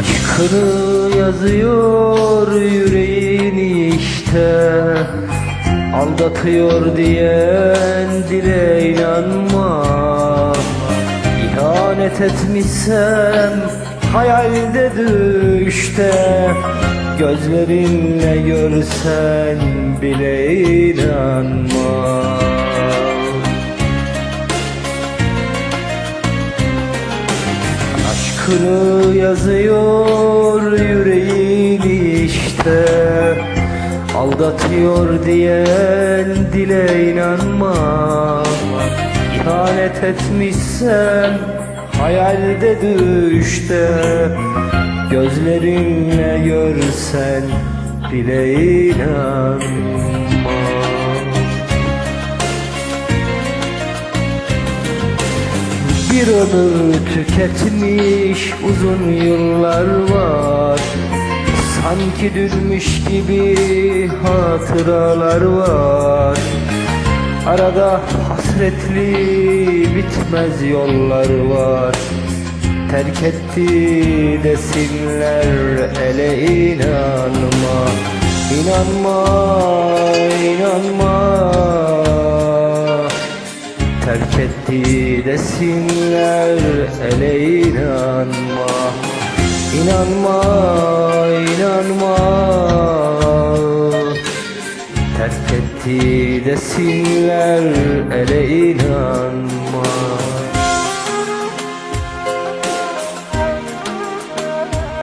Aşkını yazıyor yüreğini işte Aldatıyor diyen dile inanma. İhanet etmişsem hayalde düşte Gözlerinle görsen bile inanma Aşkını yazıyor yüreğini işte. Aldatıyor diyen dile inanma. İhanet etmişsem hayalde düşte. Gözlerinle görsen bile inanma Bir ömür tüketmiş uzun yıllar var. Sanki dünmüş gibi hatıralar var. Arada hasretli bitmez yollar var. Terk etti desinler ele inanma. İnanma, inanma etti desinler ele inanma. İnanma, inanma. Terk etti desinler ele inanma